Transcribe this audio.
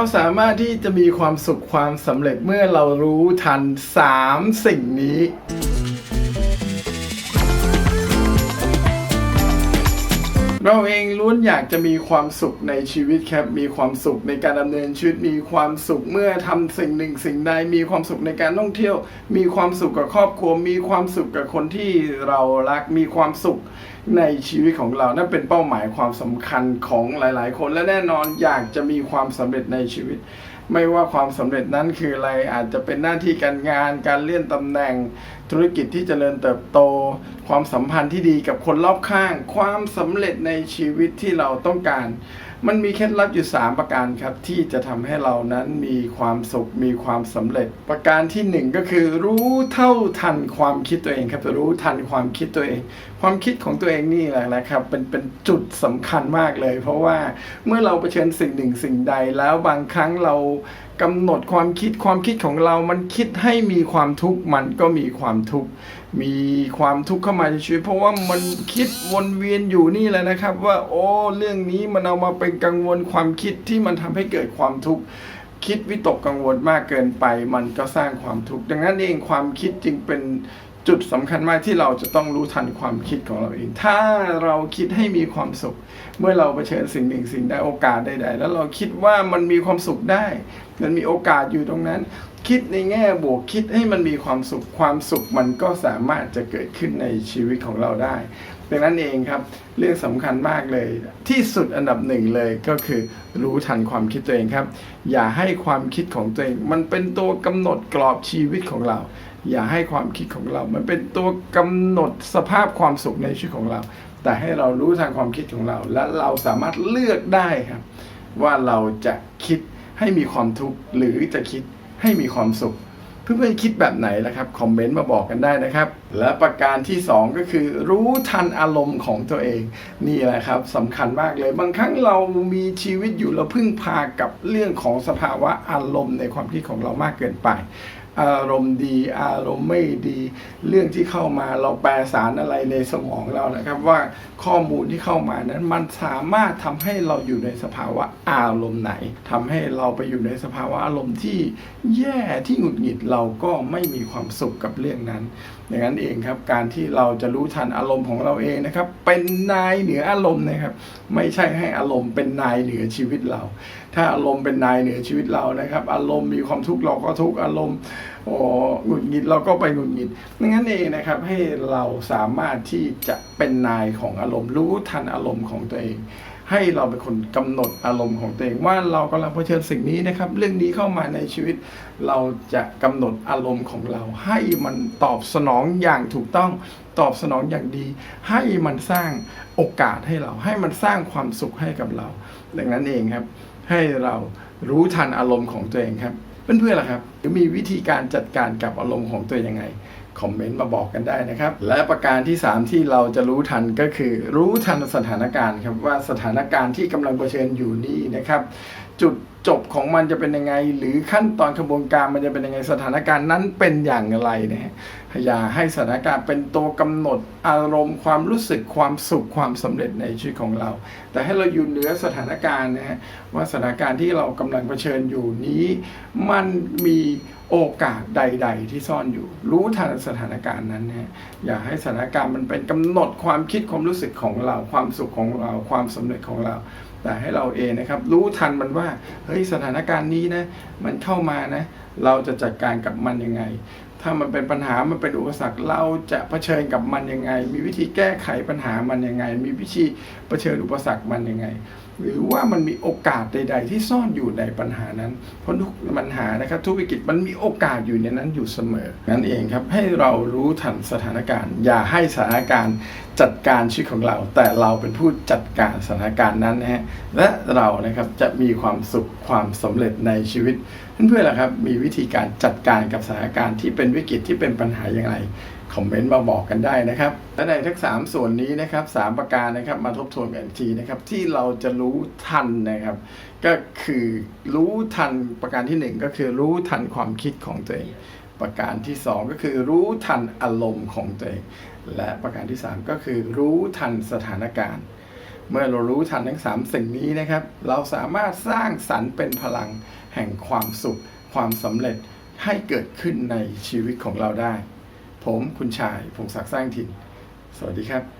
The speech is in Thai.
เราสามารถที่จะมีความสุขความสำเร็จเมื่อเรารู้ทัน 3 สิ่งนี้ เราเองล้วนอยากจะมีความสุขในชีวิตครับ มีความสุขในการดำเนินชีวิต มีความสุขเมื่อทำสิ่งหนึ่งสิ่งใด มีความสุขในการท่องเที่ยว มีความสุขกับครอบครัว มีความสุขกับคนที่เรารัก มีความสุขในชีวิตของเรา นั่นเป็นเป้าหมายความสำคัญของหลาย ๆ คน และแน่นอนอยากจะมีความสำเร็จในชีวิต ไม่ว่าความสำเร็จนั้นคืออะไรอาจจะเป็นหน้าที่การงาน การเลื่อนตำแหน่ง ธุรกิจที่เจริญเติบโต ความสัมพันธ์ที่ดีกับคนรอบข้าง ความสำเร็จในชีวิตที่เราต้องการ มันมีเคล็ดลับอยู่ 3 ประการครับ ที่จะทำให้เรานั้นมีความสุขมีความสำเร็จ ประการที่ 1 ก็คือ รู้เท่าทันความคิดตัวเองครับรู้ทันความคิดตัวเอง ความคิดของตัวเองนี่แหละนะครับเป็นเป็นจุดสำคัญมากเลย เพราะว่าเมื่อเราเผชิญสิ่งหนึ่งสิ่งใด แล้วบางครั้งเรากำหนดความคิดความคิดของเรา มันคิดให้มีความทุกข์มันก็มีความทุกข์ มีความทุกข์เข้ามาในชีวิตเพราะว่ามันคิดวนเวียนอยู่นี่แหละนะครับ ว่าโอ้เรื่องนี้มันเอามาเป็นกังวลความคิดที่มันทำให้เกิดความทุกข์คิดวิตกกังวลมากเกินไป มันก็สร้างความทุกข์ดังนั้นเองความคิดจึงเป็น จุดสำคัญมากที่เราจะต้องรู้ทันความคิดของเราเอง ถ้าเราคิดให้มีความสุข เมื่อเราเผชิญสิ่งหนึ่งสิ่งใดโอกาสใดๆแล้วเราคิดว่ามันมีความสุขได้ มันมีโอกาสอยู่ตรงนั้น คิดในแง่บวกคิดให้มันมีความสุข ความสุขมันก็สามารถจะเกิดขึ้นในชีวิตของเราได้ดังนั้นเองครับเรื่องสำคัญมากเลย ที่สุดอันดับหนึ่งเลยก็คือรู้ทันความคิดตัวเองครับ อย่าให้ความคิดของตัวเอง มันเป็นตัวกำหนดกรอบชีวิตของเรา อย่าให้ความคิดของเรา มันเป็นตัวกำหนดสภาพความสุขในชีวิตของเรา แต่ให้เรารู้ทางความคิดของเรา และเราสามารถเลือกได้ครับ ว่าเราจะคิดให้มีความทุกข์หรือจะคิดให้มีความสุข เพื่อนๆคิดแบบไหนนะครับ คอมเมนต์มาบอกกันได้นะครับ และประการที่ 2 ก็คือ รู้ทันอารมณ์ของตัวเอง นี่แหละครับสำคัญมากเลย บางครั้งเรามีชีวิตอยู่เราพึ่งพากับเรื่องของสภาวะอารมณ์ในความคิดของเรามากเกินไป อารมณ์ดี อารมณ์ไม่ดี เรื่องที่เข้ามาเราแปลสารอะไรในสมองเรานะครับ ว่าข้อมูลที่เข้ามานั้นมันสามารถทำให้เราอยู่ในสภาวะอารมณ์ไหนทำให้เราไปอยู่ในสภาวะอารมณ์ที่แย่ที่หงุดหงิดเราก็ไม่มีความสุขกับเรื่องนั้นดังนั้นเองครับ การที่เราจะรู้ทันอารมณ์ของเราเองนะครับ เป็นนายเหนืออารมณ์นะครับ ไม่ใช่ให้อารมณ์เป็นนายเหนือชีวิตเราถ้าอารมณ์เป็นนายเหนือชีวิตเรานะครับ อารมณ์มีความทุกข์เราก็ทุกข์อารมณ์โอ้หงุดหงิดเราก็ไปหงุดหงิดงั้นเองนะครับให้เราสามารถที่จะเป็นนายของอารมณ์รู้ทันอารมณ์ของตัวเองให้เราเป็นคนกำหนดอารมณ์ของตัวเองว่าเรากำลังเผชิญสิ่งนี้นะครับ เรื่องนี้เข้ามาในชีวิต เราจะกำหนดอารมณ์ของเรา ให้มันตอบสนองอย่างถูกต้องตอบสนองอย่างดี ให้มันสร้างโอกาสให้เรา ให้มันสร้างความสุขให้กับเรา ดังนั้นเองครับ ให้เรารู้ทันอารมณ์ของตัวเองครับ เพื่อนๆล่ะครับหรือมีวิธีการจัดการกับอารมณ์ของตัวยังไงคอมเมนต์มาบอกกันได้นะครับ และประการที่ 3 ที่เราจะรู้ทันก็คือ รู้ทันสถานการณ์ครับว่าสถานการณ์ที่กำลังเผชิญอยู่นี้นะครับ จุดจบของมันจะเป็นยังไง หรือขั้นตอนกระบวนการมันจะเป็นยังไงสถานการณ์นั้นเป็นอย่างไรนะฮะอย่าให้สถานการณ์เป็นตัวกำหนดอารมณ์ความรู้สึกความสุขความสำเร็จในชีวิตของเรา แต่ให้เราอยู่เหนือสถานการณ์นะฮะว่าสถานการณ์ที่เรากำลังเผชิญอยู่นี้ มันมีโอกาสใด ๆ ที่ซ่อนอยู่ รู้ทันสถานการณ์นั้นนะอย่าให้สถานการณ์มันเป็นกำหนดความคิดความรู้สึกของเรา ความสุขของเรา ความสำเร็จของเราแต่ให้เราเองนะครับรู้ทันมันว่าเฮ้ยสถานการณ์นี้นะมันเข้ามานะเราจะจัดการกับมันยังไง ถ้ามันเป็นปัญหามันเป็นอุปสรรคเราจะเผชิญกับมันยังไง มีวิธีแก้ไขปัญหามันยังไง มีวิธีเผชิญอุปสรรคมันยังไง หรือว่ามันมีโอกาสใด ๆ ที่ซ่อนอยู่ในปัญหานั้น เพราะทุกปัญหานะครับทุกวิกฤตมันมีโอกาสอยู่ในนั้นอยู่เสมอ นั่นเองครับให้เรารู้ทันสถานการณ์ อย่าให้สถานการณ์จัดการชีวิตของเรา แต่เราเป็นผู้จัดการสถานการณ์นั้นนะฮะและเรานะครับจะมีความสุขความสำเร็จในชีวิตเพื่อนๆล่ะครับมีวิธีการจัดการกับสถานการณ์ที่เป็นวิกฤตที่เป็นปัญหาอย่างไร คอมเมนต์มาบอกกันได้นะครับและในทั้ง 3 ส่วนนี้นะครับ3ประการนะครับมาทบทวนกันทีนะครับที่เราจะรู้ทันนะครับ ก็คือรู้ทันประการที่ 1 ก็คือรู้ทันความคิดของตัวเอง ประการที่ 2 ก็คือรู้ทันอารมณ์ของตัวเอง และประการที่ 3 ก็คือรู้ทันสถานการณ์ เมื่อเรารู้ทันทั้ง 3 สิ่งนี้นะครับ เราสามารถสร้างสรรค์เป็นพลังแห่งความสุข ความสำเร็จให้เกิดขึ้นในชีวิตของเราได้ ผมคุณชายพงศักดิ์สร้างถิ่น สวัสดีครับ